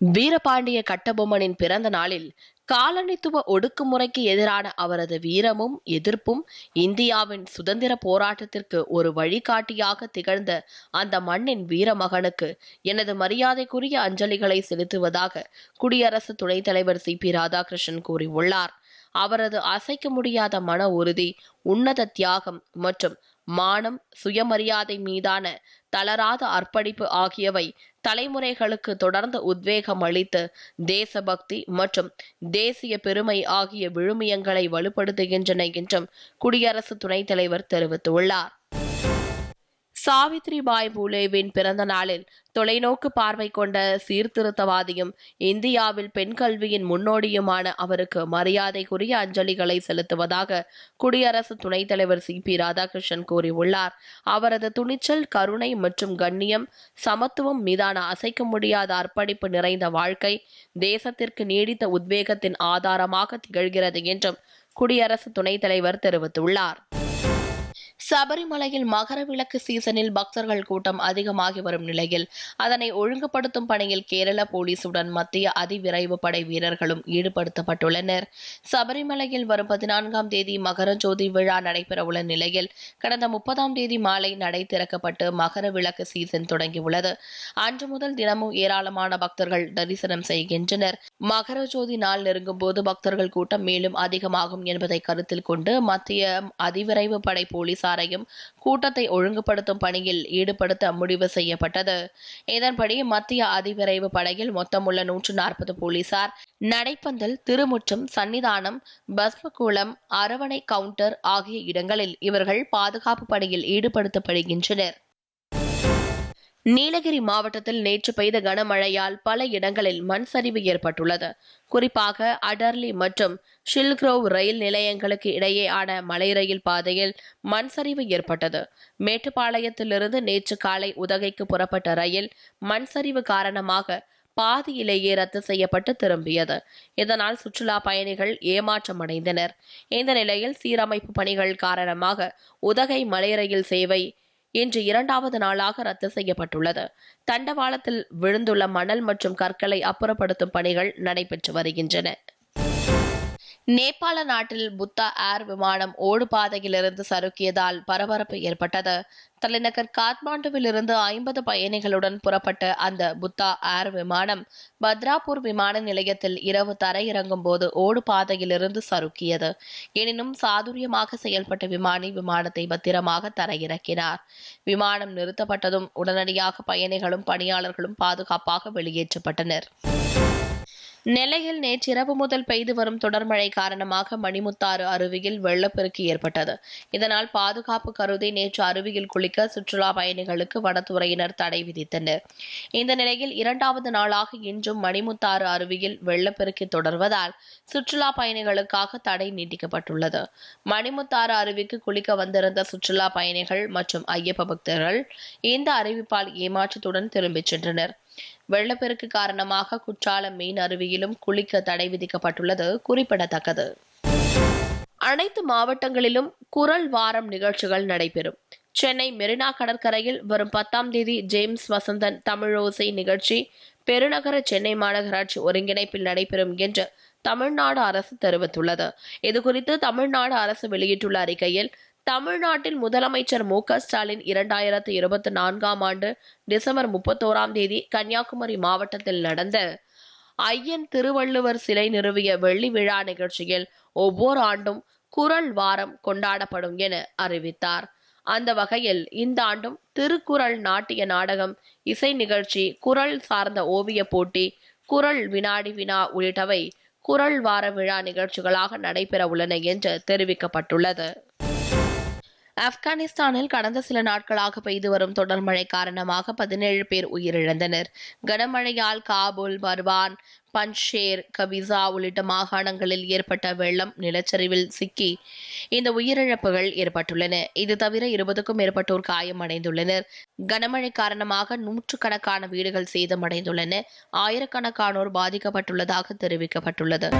வீரபாண்டிய கட்டபொம்மனின் பிறந்த நாளில் காலனித்துவ ஒடுக்குமுறைக்கு எதிரான அவரது வீரமும் எதிர்ப்பும் இந்தியாவின் சுதந்திர போராட்டத்திற்கு ஒரு வழிகாட்டியாக திகழ்ந்த அந்த மண்ணின் வீரமகனுக்கு எனது மரியாதைக்குரிய அஞ்சலிகளை செலுத்துவதாக குடியரசு துணைத் தலைவர் சி. பி. ராதாகிருஷ்ணன் கூறியுள்ளார். அவரது அசைக்க முடியாத மன உறுதி உன்னத தியாகம் மற்றும் மானம் சுயமரியாதை மீதான தளராத அர்ப்பணிப்பு ஆகியவை தலைமுறைகளுக்கு தொடர்ந்து உத்வேகம் அளித்து தேசபக்தி மற்றும் தேசிய பெருமை ஆகிய விழுமியங்களை வலுப்படுத்துகின்றன என்றும் குடியரசு துணைத் தலைவர் தெரிவித்துள்ளார். சாவித்ரிபாய் பூலேவின் பிறந்த நாளில் தொலைநோக்கு பார்வை கொண்ட சீர்திருத்தவாதியும் இந்தியாவில் பெண் கல்வியின் முன்னோடியுமான அவருக்கு மரியாதைக்குரிய அஞ்சலிகளை செலுத்துவதாக குடியரசு துணைத் தலைவர் சி. பி. ராதாகிருஷ்ணன் கூறியுள்ளார். அவரது துணிச்சல் கருணை மற்றும் கண்ணியம் சமத்துவம் மீதான அசைக்க முடியாத அர்ப்பணிப்பு நிறைந்த வாழ்க்கை தேசத்திற்கு நீடித்த உத்வேகத்தின் ஆதாரமாக திகழ்கிறது என்றும் குடியரசு துணைத் தலைவர் தெரிவித்துள்ளார். சபரிமலையில் மகர விளக்கு சீசனில் பக்தர்கள் கூட்டம் அதிகமாகி வரும் நிலையில் அதனை ஒழுங்குபடுத்தும் பணியில் கேரள போலீசுடன் மத்திய அதிவிரைவு படை வீரர்களும் ஈடுபடுத்தப்பட்டுள்ளனர். சபரிமலையில் வரும் பதினான்காம் தேதி மகர ஜோதி விழா நடைபெறவுள்ள நிலையில் கடந்த முப்பதாம் தேதி மாலை நடை திறக்கப்பட்டு மகர விளக்கு சீசன் தொடங்கியுள்ளது. அன்று முதல் தினமும் ஏராளமான பக்தர்கள் தரிசனம் செய்கின்றனர். மகர ஜோதி நாள் நெருங்கும் போது பக்தர்கள் கூட்டம் மேலும் அதிகமாகும் என்பதை கருத்தில் கொண்டு மத்திய அதிவிரைவு படை போலீசார் போலீசாரையும் கூட்டத்தை ஒழுங்குபடுத்தும் பணியில் ஈடுபடுத்த முடிவு செய்யப்பட்டது. இதன்படி மத்திய அதிவிரைவு படையில் மொத்தமுள்ள நூற்று நாற்பது போலீசார் நடைப்பந்தல் திருமுற்றம் சன்னிதானம் பஸ்மகுளம் அரவணை கவுண்டர் ஆகிய இடங்களில் இவர்கள் பாதுகாப்பு பணியில் ஈடுபடுத்தப்படுகின்றனர். நீலகிரி மாவட்டத்தில் நேற்று பெய்த கனமழையால் பல இடங்களில் மண் சரிவு ஏற்பட்டுள்ளது. குறிப்பாக அடர்லி மற்றும் ஷில்க்ரோவ் ரயில் நிலையங்களுக்கு இடையேயான மலை ரயில் பாதையில் மண் சரிவு ஏற்பட்டது. மேட்டுப்பாளையத்திலிருந்து நேற்று காலை உதகைக்கு புறப்பட்ட ரயில் மண் சரிவு காரணமாக பாதியிலேயே ரத்து செய்யப்பட்டு திரும்பியது. இதனால் சுற்றுலா பயணிகள் ஏமாற்றமடைந்தனர். இந்த நிலையில் சீரமைப்பு பணிகள் காரணமாக உதகை மலை ரயில் சேவை இன்று இரண்டாவது நாளாக ரத்து செய்யப்பட்டுள்ளது. தண்டவாளத்தில் விழுந்துள்ள மணல் மற்றும் கற்களை அப்புறப்படுத்தும் பணிகள் நடைபெற்று வருகின்றன. நேபாள நாட்டில் புத்தா ஏர் விமானம் ஓடுபாதையிலிருந்து சறுக்கியதால் பரபரப்பு ஏற்பட்டது. தலைநகர் காத்மாண்டுவிலிருந்து ஐம்பது பயணிகளுடன் புறப்பட்ட அந்த புத்தா ஏர் விமானம் பத்ராபூர் விமான நிலையத்தில் இரவு தரையிறங்கும் போது ஓடுபாதையிலிருந்து சறுக்கியது. எனினும் சாதுரியமாக செயல்பட்ட விமானி விமானத்தை பத்திரமாக தரையிறக்கினார். விமானம் நிறுத்தப்பட்டதும் உடனடியாக பயணிகளும் பணியாளர்களும் பாதுகாப்பாக வெளியேற்றப்பட்டனர். நெல்லையில் நேற்றிரவு முதல் பெய்து வரும் தொடர் மழை காரணமாக மணிமுத்தாறு அருவியில் வெள்ளப்பெருக்கு ஏற்பட்டது. இதனால் பாதுகாப்பு கருதி நேற்று அருவியில் குளிக்க சுற்றுலா பயணிகளுக்கு வனத்துறையினர் தடை விதித்தனர். இந்த நிலையில் இரண்டாவது நாளாக இன்றும் மணிமுத்தாறு அருவியில் வெள்ளப்பெருக்கு தொடர்வதால் சுற்றுலா பயணிகளுக்காக தடை நீட்டிக்கப்பட்டுள்ளது. மணிமுத்தாறு அருவிக்கு குளிக்க வந்திருந்த சுற்றுலா பயணிகள் மற்றும் ஐயப்ப பக்தர்கள் இந்த அறிவிப்பால் ஏமாற்றத்துடன் திரும்பிச் சென்றனர். வெள்ளப்பெருக்கு காரணமாக குற்றாலம் மீன் அருவியிலும் குளிக்க தடை விதிக்கப்பட்டுள்ளது. குறிப்பிடத்தக்கது. அனைத்து மாவட்டங்களிலும் குரல் வாரம் நிகழ்ச்சிகள் நடைபெறும். சென்னை மெரினா கடற்கரையில் வரும் பத்தாம் தேதி ஜேம்ஸ் வசந்தன் தமிழோசை நிகழ்ச்சி பெருநகர சென்னை மாநகராட்சி ஒருங்கிணைப்பில் நடைபெறும் என்று தமிழ்நாடு அரசு தெரிவித்துள்ளது. இதுகுறித்து தமிழ்நாடு அரசு வெளியிட்டுள்ள அறிக்கையில் தமிழ்நாட்டில் முதலமைச்சர் மு க ஸ்டாலின் இரண்டாயிரத்தி இருபத்தி நான்காம் ஆண்டு டிசம்பர் முப்பத்தோராம் தேதி கன்னியாகுமரி மாவட்டத்தில் நடந்த ஐயன் திருவள்ளுவர் சிலை நிறுவிய வெள்ளி விழா நிகழ்ச்சியில் ஒவ்வொரு ஆண்டும் குரல் வாரம் கொண்டாடப்படும் என அறிவித்தார். அந்த வகையில் இந்த ஆண்டும் திருக்குறள் நாட்டிய நாடகம் இசை நிகழ்ச்சி குரல் சார்ந்த ஓவிய போட்டி குரல் வினாடி வினா உள்ளிட்டவை குரல் வார விழா நிகழ்ச்சிகளாக நடைபெற உள்ளன என்று தெரிவிக்கப்பட்டுள்ளது. ஆப்கானிஸ்தானில் கடந்த சில நாட்களாக பெய்து வரும் தொடர் மழை காரணமாக பதினேழு பேர் உயிரிழந்தனர். கனமழையால் காபூல் பர்வான் பன்ஷேர் கபிசா உள்ளிட்ட மாகாணங்களில் ஏற்பட்ட வெள்ளம் நிலச்சரிவில் சிக்கி இந்த உயிரிழப்புகள் ஏற்பட்டுள்ளன. இது தவிர இருபதுக்கும் மேற்பட்டோர் காயமடைந்துள்ளனர் கனமழை காரணமாக நூற்றுக்கணக்கான வீடுகள் சேதமடைந்துள்ளன. ஆயிரக்கணக்கானோர் பாதிக்கப்பட்டுள்ளதாக தெரிவிக்கப்பட்டுள்ளது.